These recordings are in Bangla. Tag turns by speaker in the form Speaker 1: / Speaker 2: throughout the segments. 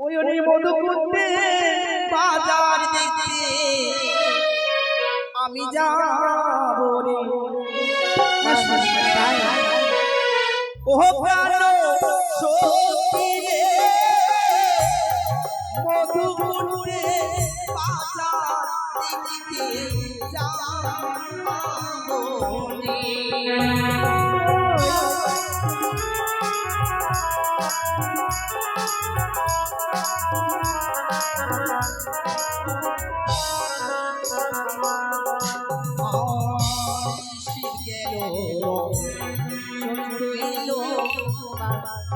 Speaker 1: ওই ওই মধু করতে
Speaker 2: বাজার দেখতে।
Speaker 1: আমি যাব রে।
Speaker 2: ও প্রাণ সত্যি রে। মধু করতে বাজার দেখতে।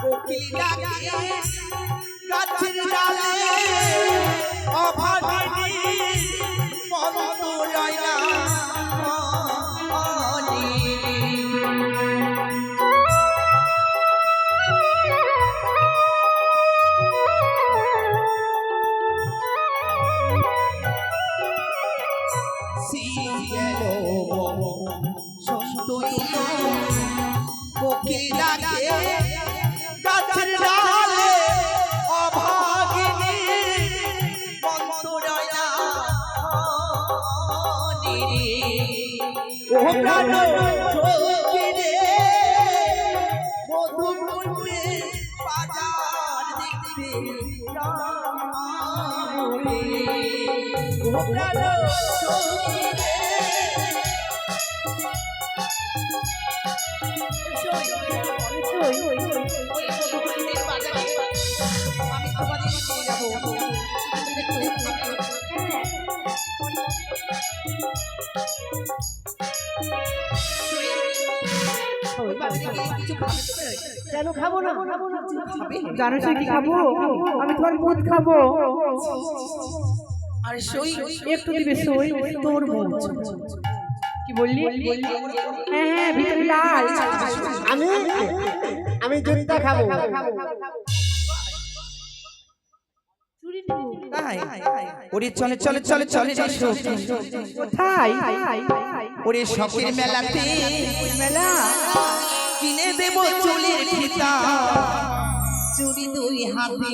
Speaker 2: কোকিল ডাকে গাছের ডালে অভাগিনী
Speaker 1: কেন খাব না? জানো সে কি খাব? আমি তোমার মুদ খাব।
Speaker 2: আর সই
Speaker 1: একটু দিবে সই তোর মুদ। কি বললি? হ্যাঁ হ্যাঁ ভিতরে লাল।
Speaker 3: আমি আমি জুতা খাব।
Speaker 2: তাই ওরে চলে চলে চলে চলে
Speaker 1: কোথায়?
Speaker 2: ওরে শখের মেলাতে
Speaker 1: মেলা
Speaker 2: কিনে দেব চুলের ফিতা। চুরি দুই হাতে।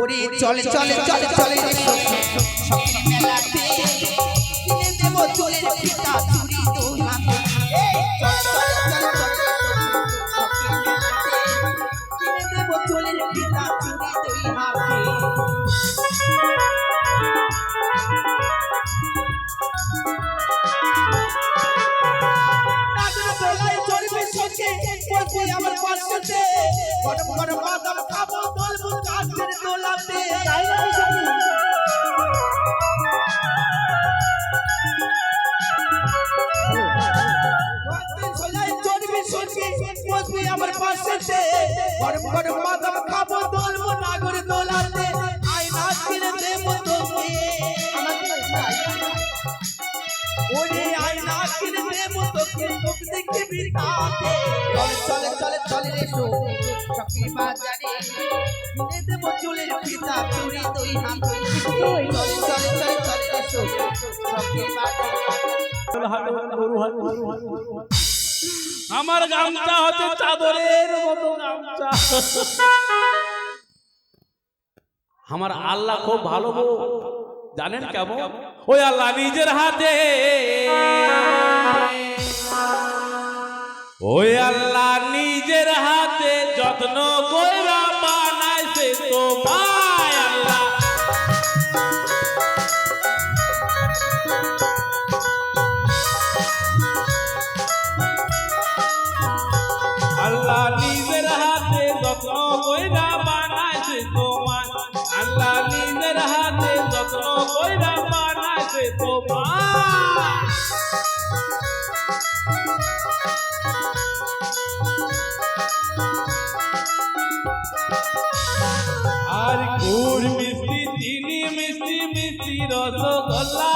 Speaker 2: ওরে চলে চলে চলে চলে শখের মেলাতে কিনে দেব চুলের ফিতা। চুরি গরম গরম বাদাম খাব, বলব গাছের দোলাতে। সখে, বসবে আমার পাশেতে। গরম গরম বাদাম খাব, বলব নাগর দোলাতে। আয় নাচ কিনে দেবো তোকে। ওরে আয় না কিনে দেব তোকে মুখ দেখে বিকাতে চলে চলে চলে চলে রে বাজারে কিনে দেব চুলের পিতা চুরি দুই হাতে চলে চলে চলে চলে রে তো
Speaker 4: আমার গামছা হচ্ছে চাদরের মতো গামছা আমার আল্লাহ খুব ভালো গো জানেন কেমন ওই আল্লাহ নিজের হাতে ওই আল্লাহ Boa মিষ্টি মিষ্টি রসগোল্লা।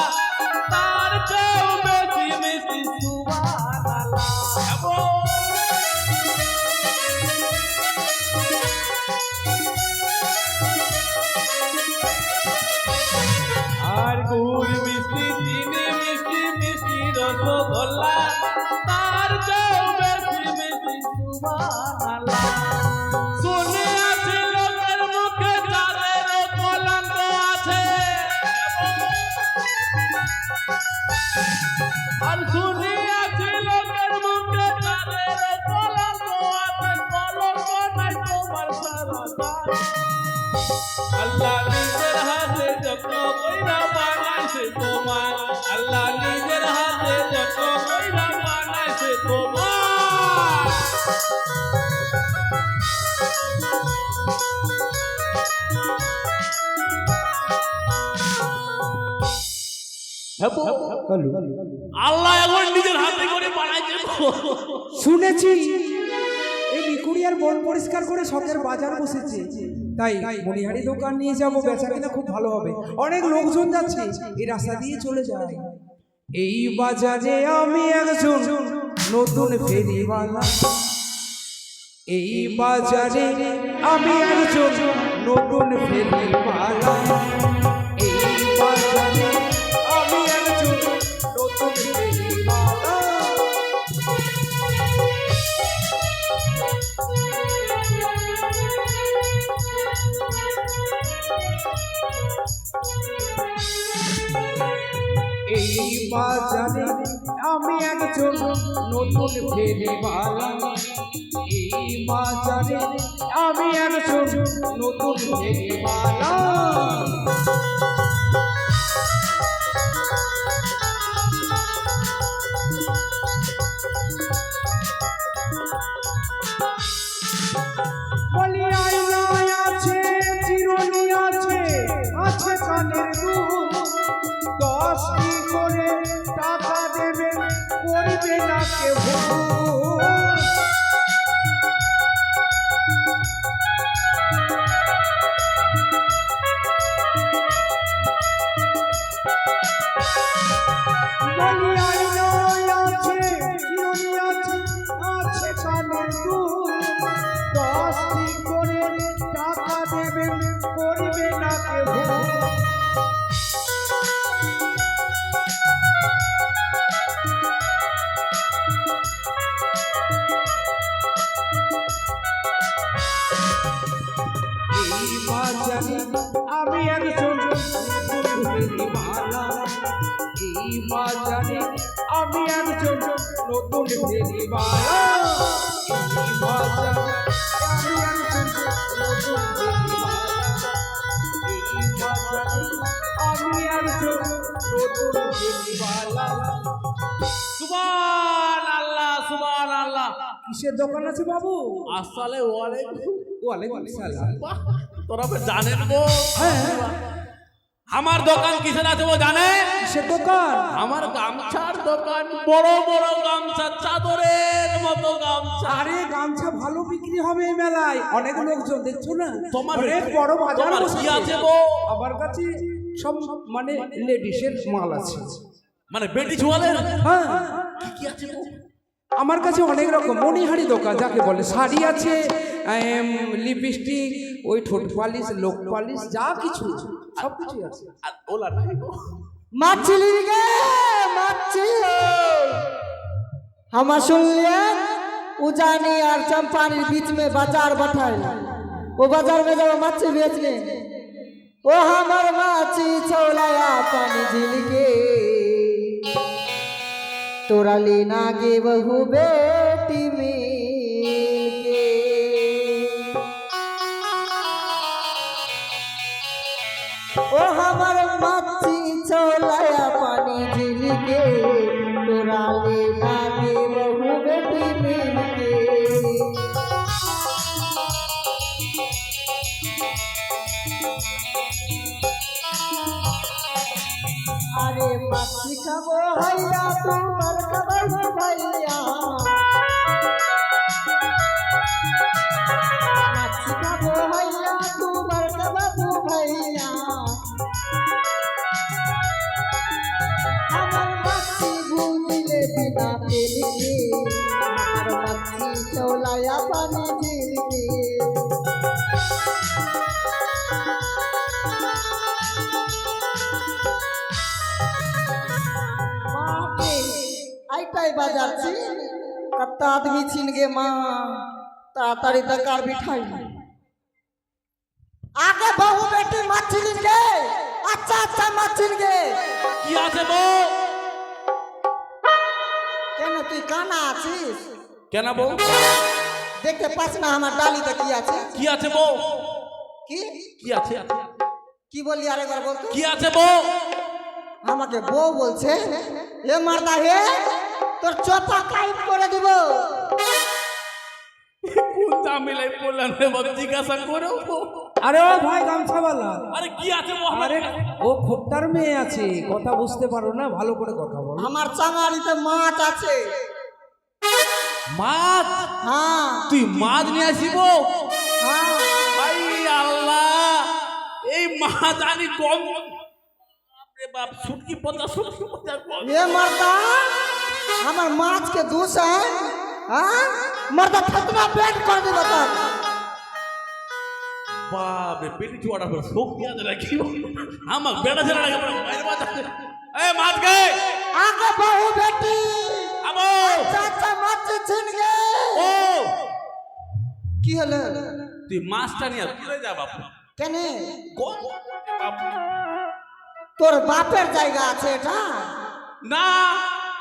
Speaker 4: কইরা বানাইছে তোমার। আল্লাহ নিজের হাতে যত কইরা বানাইছে তোমার। আল্লাহ এখন নিজের হাতে করে বানাইছে।
Speaker 1: শুনেছি এই বিকুড়িয়ার বন পরিষ্কার করে শখের বাজার বসেছে। তাই মনিহারি দোকান নিয়ে যাব, বেচা কিনা খুব ভালো হবে। অনেক লোকজন যাচ্ছে, এই রাস্তা দিয়ে চলে যায়। এই বাজারে আমি একজন নতুন ফেরিওয়ালা। এই বাজারে আমি একজন নতুন ফেরিওয়ালা। এই বাজারে আমি একজন নতুন ফেরিওয়ালা এই বাজারে আমি একজন নতুন ফেরিওয়ালা কিসের দোকান আছে বাবু?
Speaker 4: আসসালে ওয়ালাইকুম
Speaker 1: ওয়ালাইকুম সালাম।
Speaker 4: তোরা তো জানেন গো
Speaker 1: হ্যাঁ
Speaker 4: আমার দোকান কিসের আছে ও জানে?
Speaker 1: কিসের দোকান।
Speaker 4: আমার গামছার দোকান বড় বড় গামছা চাদরের মতো গামছা।
Speaker 1: আরে গামছা ভালো বিক্রি হবে এই মেলায়। অনেক লোকজন দেখছ না?
Speaker 4: তোমার
Speaker 1: অনেক বড় বাজার
Speaker 4: কি আছে। গো?
Speaker 1: আমার কাছে সব মানে লেডিসের মাল আছে।
Speaker 4: মানে বেটি ছুয়ালের
Speaker 1: হ্যাঁ।
Speaker 4: কি কি আছে গো?
Speaker 1: আমার কাছে অনেক রকম মণিহারি দোকান যাকে বলে শাড়ি আছে লিপস্টিক ওই ঠোঁট পালিশ লোক পালিশ যা কিছু সব কিছুই আছে
Speaker 4: আর ওলা নাই গো
Speaker 5: মাছিলি गे মাছি हम सुनलिए उजानी और चंपानी बीच में बाजार बैठल वो बाजार में जब मच्छी बेचने वो हमर माछी छोलाया पानी झील के तोरा लेना गे बहु बेटी
Speaker 3: শিখাবো হাইয়া তোমার হঠাৎ মিছিল গে মা তাড়াতাড়ি দরকার বিঠাই আগে বহু বেটি মাছিল গে আচ্ছা আচ্ছা মাছিল গে
Speaker 4: কি আছে বউ
Speaker 3: কেন তুই কানা আছিস
Speaker 4: কেন বউ
Speaker 3: দেখতে পাস না আমার ডালি তো কি আছে
Speaker 4: কি আছে বউ
Speaker 3: কি
Speaker 4: কি আছে
Speaker 3: কি বললি আরেকবার বল
Speaker 4: কি আছে বউ
Speaker 3: আমাকে বউ বলছে হে মারদা হে তোর চোপা কাইট করে দিব।
Speaker 4: বললেন বাবা জিজ্ঞাসা করো
Speaker 1: আরে ও ভাই গামছাওয়ালা
Speaker 4: আরে কি আছে
Speaker 1: আরে ও খোট্টার মেয়ে আছে কথা বুঝতে পারো না ভালো করে কথা বল।
Speaker 3: আমার চাঙারিতে মাছ আছে।
Speaker 4: মাছ
Speaker 3: হ্যাঁ।
Speaker 4: তুই মাছ নিয়ে আসিব
Speaker 3: হ্যাঁ।
Speaker 4: ভাই আল্লাহ এই মাছ আনি কম। বাপরে বাপ সুটকি পচা সুটকি পচা
Speaker 3: এ মারদা আমার মাছকে দুষ হ্যাঁ মারদা ফতনা পেট করে দিব তোর
Speaker 4: বাপরে পেটি চুয়াটা করে শক্তি আছে নাকি? আমার বেড়া ছেড়ে লাগে এ মাছ গে
Speaker 3: আগে বহু বেটি।
Speaker 4: আমো!
Speaker 3: চাচা মাছ ছিন গে।
Speaker 4: ও!
Speaker 3: কি হলো?
Speaker 4: তুই মাছটা নিয়ে তুলে যা বাপু।
Speaker 3: কেন? তোর বাপের জায়গা আছে এটা?
Speaker 4: না।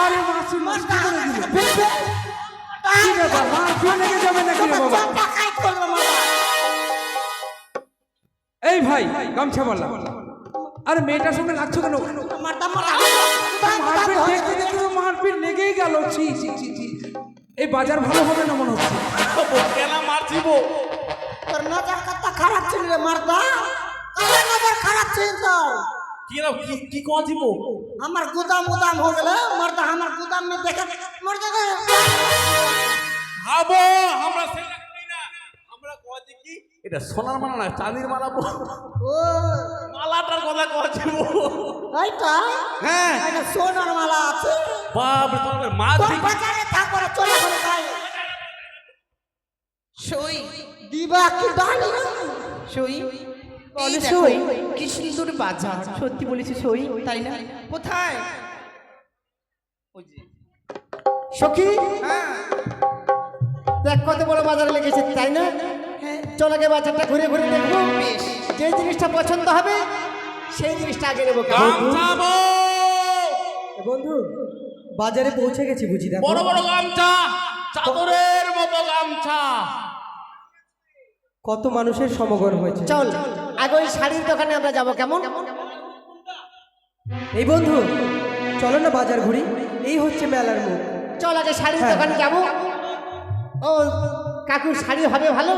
Speaker 3: আরে
Speaker 1: এই ভাই গামছা বললাম আরে মেয়েটার সঙ্গে লাগছো কেন? মারপিট লেগেই গেল। ছি এই বাজার ভালো হবে না মনে হচ্ছে?
Speaker 4: কেন
Speaker 3: খারাপ ছিল রে খারাপ ছিল। তোর
Speaker 4: কি না কি কি কছি বো
Speaker 3: আমার গুদাম উদাম हो গেল মারতা আমার গুদাম में देखा मर जाएगा
Speaker 4: হাবো আমরা সেটা করি না আমরা কছি কি এটা সোনার মালা না চাঁদির মালা বো
Speaker 3: ও
Speaker 4: মালাটার কথা কছি বো
Speaker 3: এইটা
Speaker 4: হ্যাঁ
Speaker 3: এটা সোনার মালা আছে
Speaker 4: বাপ রে তোর মাছ
Speaker 3: তোর
Speaker 4: দেখি
Speaker 3: বাজারে থাকবো না চলে করে খাই
Speaker 2: সই
Speaker 3: দিবা কি ডালি
Speaker 2: সই এই
Speaker 6: বলো সই।
Speaker 2: কি সুন্দর বাজার।
Speaker 6: সত্যি বলেছি সই
Speaker 2: তাই না? কোথায়?
Speaker 6: সখী?
Speaker 2: হ্যাঁ
Speaker 6: দেখ কত বড় বাজারে লেগেছে তাই না?
Speaker 2: হ্যাঁ।
Speaker 6: চল বাজারটা ঘুরে ঘুরে দেখব।
Speaker 2: বেশ।
Speaker 6: যে জিনিসটা পছন্দ হবে সেই জিনিসটা আগে নেব।
Speaker 4: গামছা
Speaker 3: বন্ধু। বাজারে পৌঁছে গেছি বুঝি দেখো।
Speaker 4: বড় বড় গামছা চাদরের মতো গামছা।
Speaker 3: কত মানুষের সমাগম হয়েছে।
Speaker 6: চল। আগে ওই শাড়ির দোকানে আমরা যাব কেমন?
Speaker 3: এই বন্ধু চলো না বাজার ঘুরি এই হচ্ছে মেলার মুখ।
Speaker 6: চল আগে শাড়ির
Speaker 3: হ্যাঁ।
Speaker 6: দোকানে যাব। ও কাকুর শাড়ি হবে ভালো?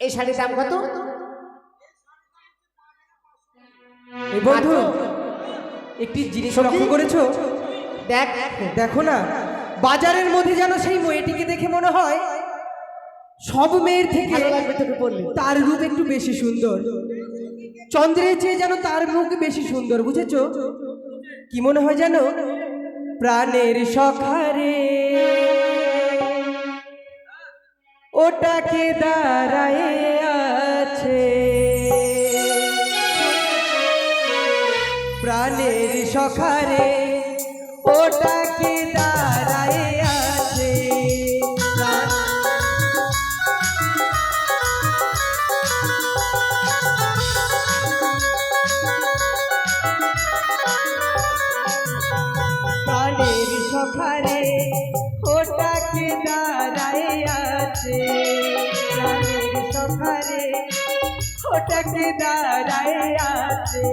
Speaker 6: এই শাড়ির দাম কত?
Speaker 3: এই বন্ধু একটি জিনিস লক্ষ্য করেছ?
Speaker 6: দেখ।
Speaker 3: দেখো না বাজারের মধ্যে যেন সেই মেয়েটিকে দেখে মনে হয় সব মেয়ের থেকে তার রূপ একটু বেশি সুন্দর। চন্দ্রের চেয়ে যেন তার মুখ বেশি সুন্দর বুঝেছ? কি মনে হয় যেন প্রাণের সখারে ওটাকে দাঁড়ায় আছে। প্রাণের সখারে ওটাকে ওটাকে দাঁড়ায় আছে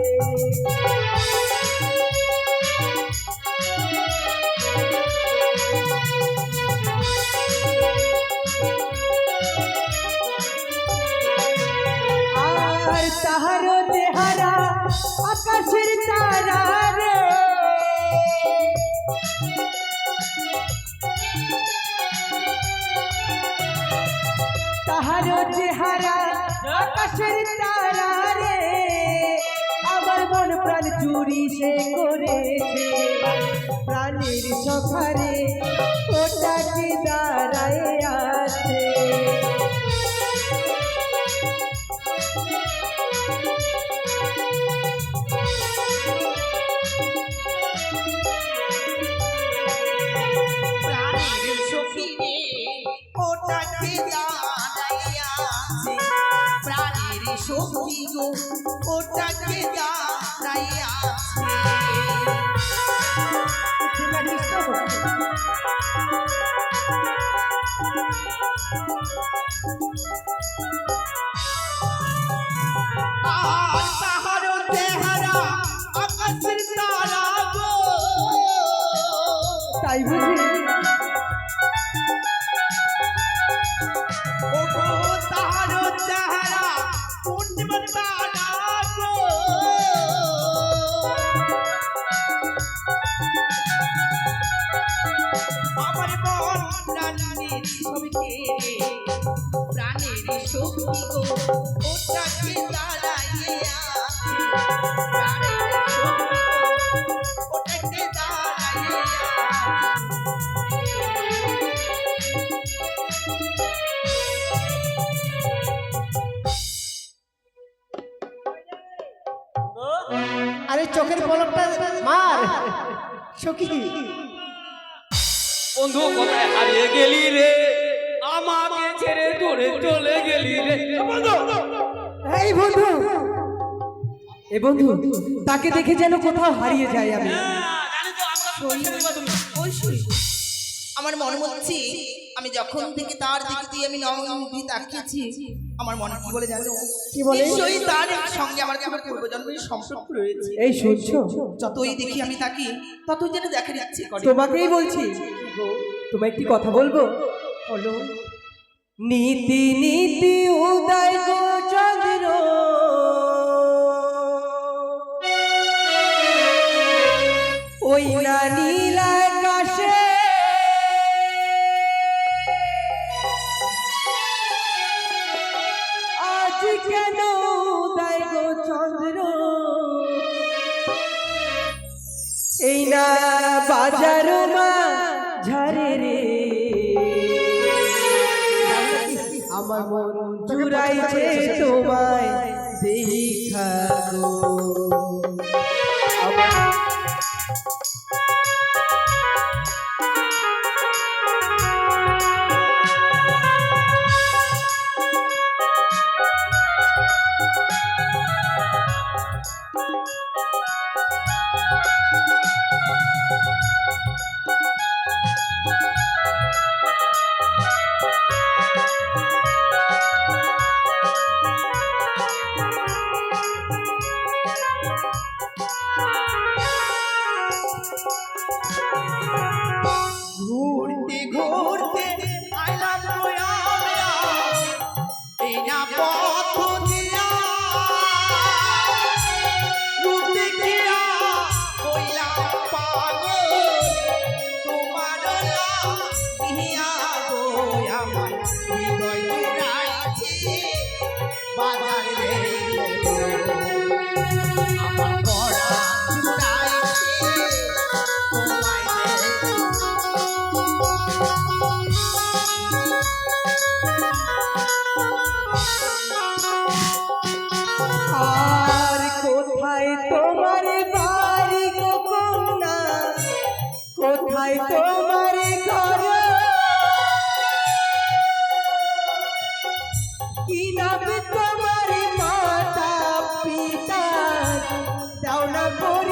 Speaker 3: আর তাহার দেহারা আকাশের
Speaker 7: আকাশের তারা রে আমার মন প্রাণ চুরি সে করেছে। প্রাণের ওটা কি দাঁড়ায় আছে?
Speaker 2: গো ওটাকে দাঁড়াইয়াছে আরে
Speaker 6: চোখের পলকটা মার। সখী।
Speaker 4: বন্ধু কোথায় হারিয়ে গেলি রে? আমাকে ছেড়ে দূরে চলে গেলি রে। বন্ধু।
Speaker 3: এই বন্ধু। এ বন্ধু তাকে দেখে যেন কোথাও হারিয়ে যাই আমি।
Speaker 4: জানি তো আমরা
Speaker 2: মনে হচ্ছে আমি যখন থেকে তার দিকে দিয়ে আমি নবমী তাকিয়েছি আমার মনে কি বলে জানো?
Speaker 7: কি বলে?
Speaker 2: নিশ্চয়ই তার সঙ্গে আমার কোনো পূর্বজন্মের সম্পর্ক রয়েছে।
Speaker 3: এই শুনছো
Speaker 2: যতই দেখি আমি তাকে ততই যেন করে
Speaker 3: তোমাকেই বলছি। তোমায় একটি কথা বলব? বলো। নীতি নীতি উদয় গো চন্দ্র। ওই না কেন? উদয় গো চন্দ্র। এই না বাজার মা ঝরে রে। আমার মন জুড়াইছে তোমায় দেখা গো আমার
Speaker 4: boy.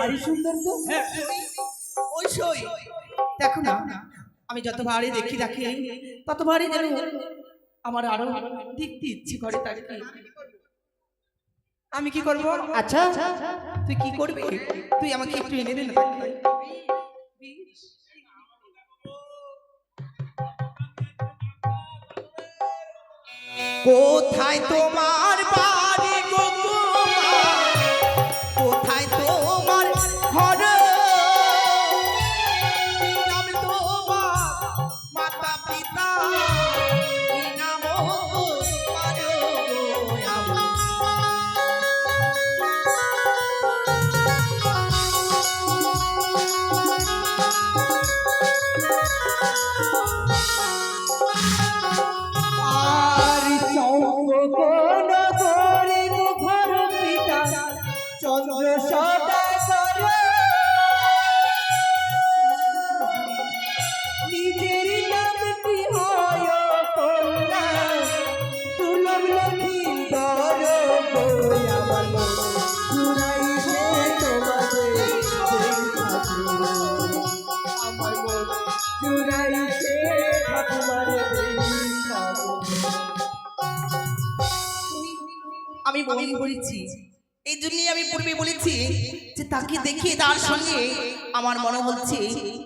Speaker 1: ভারী সুন্দর তো।
Speaker 4: হ্যাঁ
Speaker 2: ওই সই দেখো না আমি যতবারই দেখি রাখি ততবারই যেন আমার আরও দেখতে ইচ্ছে করে তাকে। আমি কি করব?
Speaker 6: আচ্ছা।
Speaker 2: তুই কি করবি? তুই আমাকে একটু এনে দে না। কোথায় তোমার বাড়ি?
Speaker 3: take it.
Speaker 2: আমি করেছি। এই জন্যই আমি পূর্বে বলেছি যে তাকে দেখে তার সঙ্গে আমার মনে হচ্ছে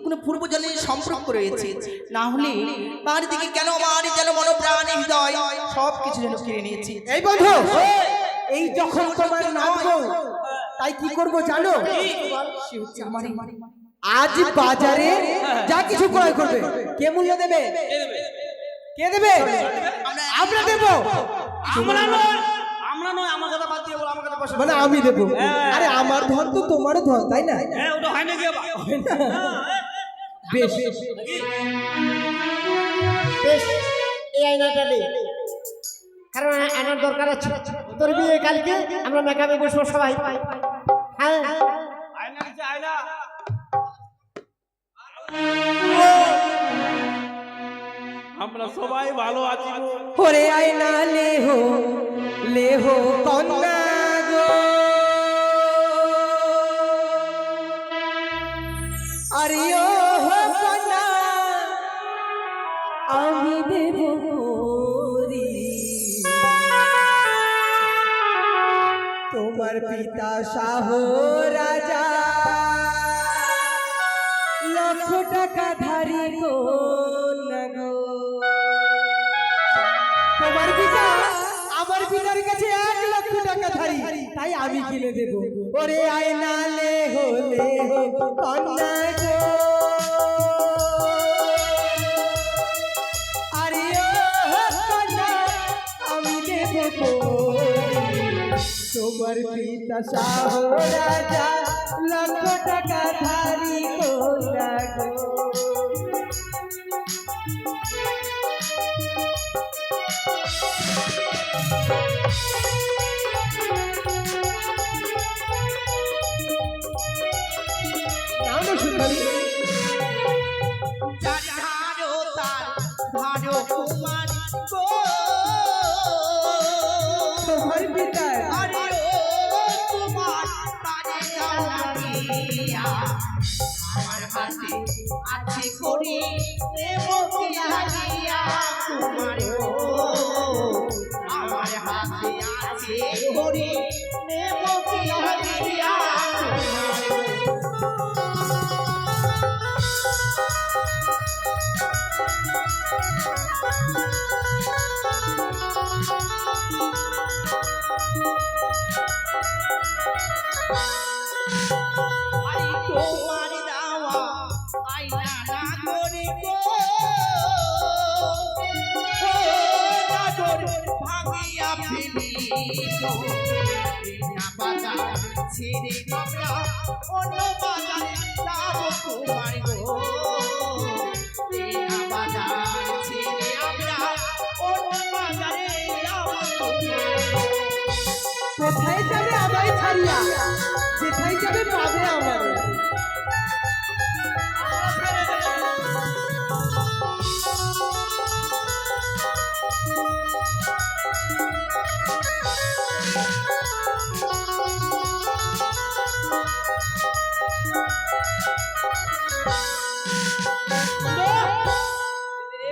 Speaker 2: কোনো পূর্বজনের সম্পর্ক রয়েছে। না হলে তার দিকে কেন আমার যেন মনোপ্রাণ হৃদয় সব কিছু যেন কিনে নিয়েছি।
Speaker 3: এই বন্ধু এই যখন তোমার নাম তাই কি করব জানো?
Speaker 2: সে হচ্ছে আমারই
Speaker 3: আজ বাজারে যা কিছু ক্রয় করবে কে মূল্য দেবে? কে দেবে? আমরা দেব।
Speaker 4: আমরা নয়। আমরা নয় আমার কথা বাদ দিয়ে বলো আমার কথা পয়সা
Speaker 3: মানে আমি দেব। আরে আমার ধন তো তোমারও ধন তাই না?
Speaker 4: হ্যাঁ ওটা হয় নাকি
Speaker 3: বেশ।
Speaker 6: বেশ। এই আয়নাটা নেই কারণ আয়নার দরকার আছে। তোর বিয়ে কালকে আমরা মেকআপে বসবো সবাই। হ্যাঁ।
Speaker 4: আয়না নিচে আয়না। আমরা সবাই ভালো আছি গো।
Speaker 3: ওরে আয়না লেহো লেহো কন্যা গো। আরে ও কন্যা, আমি দেব তোমার পিতা শাহ আমি কিনে দেব। ওরে আয়না লে হলে কন্যা। তোমার পিতা শাহ রাজা লক্ষ টাকা ধারি কন্যা গো।
Speaker 2: আছে করে তোমার আমার হাতে আছে করে তোমার তোমার দাওয়া আইনা না করে গো ও নাগর ভাঙিয়া ফেলি বাজার ছেড়ে আমরা অন্য বাজারে যাব তোমার গো। সাথে পাগলা আমার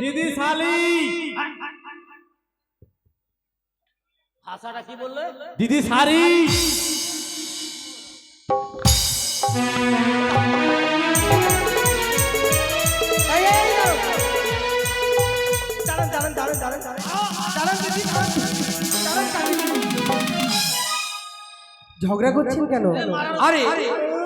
Speaker 3: দিদি
Speaker 4: শালি।
Speaker 8: ভাষাটা কি বললে?
Speaker 4: দিদি শাড়ি
Speaker 3: ঝগড়া করছেন কেন?
Speaker 1: আরে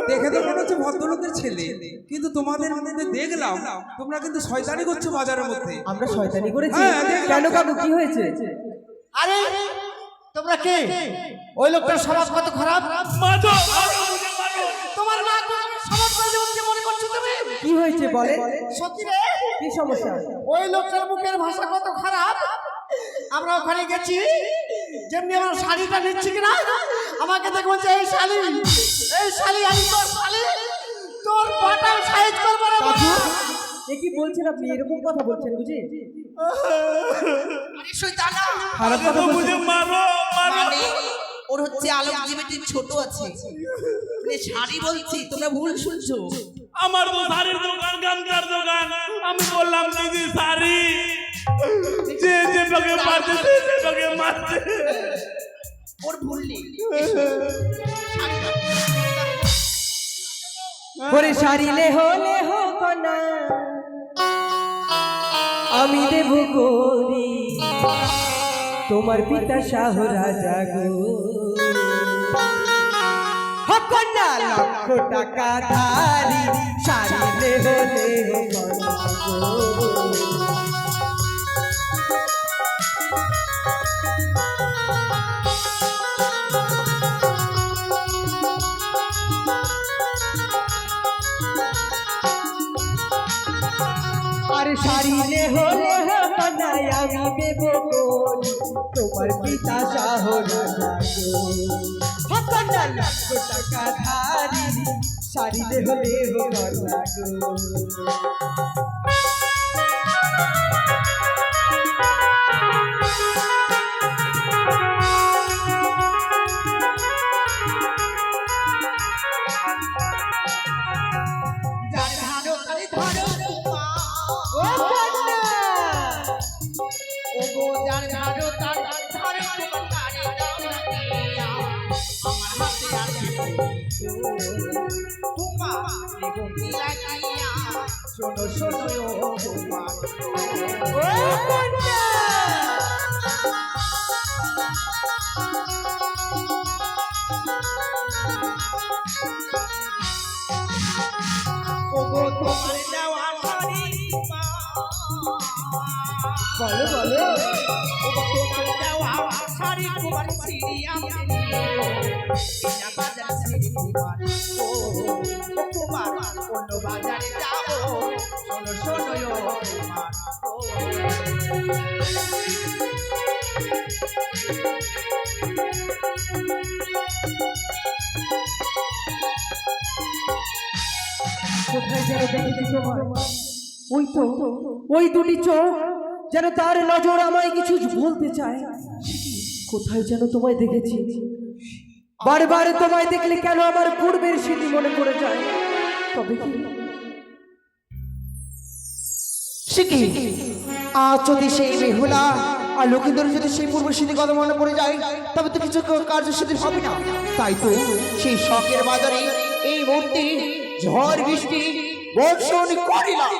Speaker 1: দেখে তো মনে হচ্ছে ভদ্রলোকের ছেলে। কিন্তু তোমাদের মধ্যে দেখলাম তোমরা কিন্তু শয়তানি করছ বাজারের মধ্যে।
Speaker 3: আমরা শয়তানি করেছি।
Speaker 1: হ্যাঁ,
Speaker 3: কেন কাকু কি হয়েছে?
Speaker 6: আরে তোমরা কে? ওই লোকটার স্বভাব কত খারাপ? তোমার মা মনে করছ তুমি?
Speaker 3: কি হয়েছে বলে
Speaker 6: সত্যি রে?
Speaker 3: কি সমস্যা?
Speaker 6: ওই লোকটার মুখের ভাষা কত খারাপ? আমরা ওখানে গেছি যেমনি আমরা শাড়িটা নিচ্ছি কিনা আমাকে দেখে বলছে এই শাড়ি এই শাড়ি আমি তোর শাড়ি তোর বাটার সাইজ করব বাবা।
Speaker 3: এ কি বলছেন আপনি? এরকম কথা বলছেন বুঝি?
Speaker 2: আরে শয়তানা
Speaker 3: খারাপ কথা বলছেন?
Speaker 4: মারো মারো।
Speaker 2: মানে ওর হচ্ছে আলোক জীবিটি ছোট আছে। মানে শাড়ি বলছি তোমরা ভুল শুনছো।
Speaker 4: আমার তো শাড়ির দোকান গামছার দোকান। আমি বললাম দিদি শাড়ি। যে যে তোকে মারতে সে যে তোকে মারতে
Speaker 2: ওর ভুল নেই।
Speaker 3: ওরে সারিলে হলে হোক না আমি দেব করি তোমার পিতা শাহ রাজা গো। হোক না লক্ষ টাকা ধারি সারিলে হলে হোক না গো। আর সারিলে হলে হনাই আমি দেব করি তোমার পিতা শাহ রাজা হকনা লক্ষ টাকা ধারি সারিলে হলে হনা গো। ওই তো ওই দুটি চোখ যেন তার নজর আমায় কিছু বলতে চায়। কোথায় যেন তোমায় দেখেছি। বারবার তোমায় দেখলে কেন আমার পূর্বের স্মৃতি মনে পড়ে যায়? তবে কি
Speaker 6: শিখি আজ যদি সেই মেহুলা আর লক্ষিন্দর যদি সেই পূর্ব স্মৃতি কথা মনে পড়ে যায়, তবে তো কিছু কার্যসূচি হবে না। তাই তো সেই শখের বাজারে এই মূর্তি ঝড় বৃষ্টি বর্ষণ করিলাম।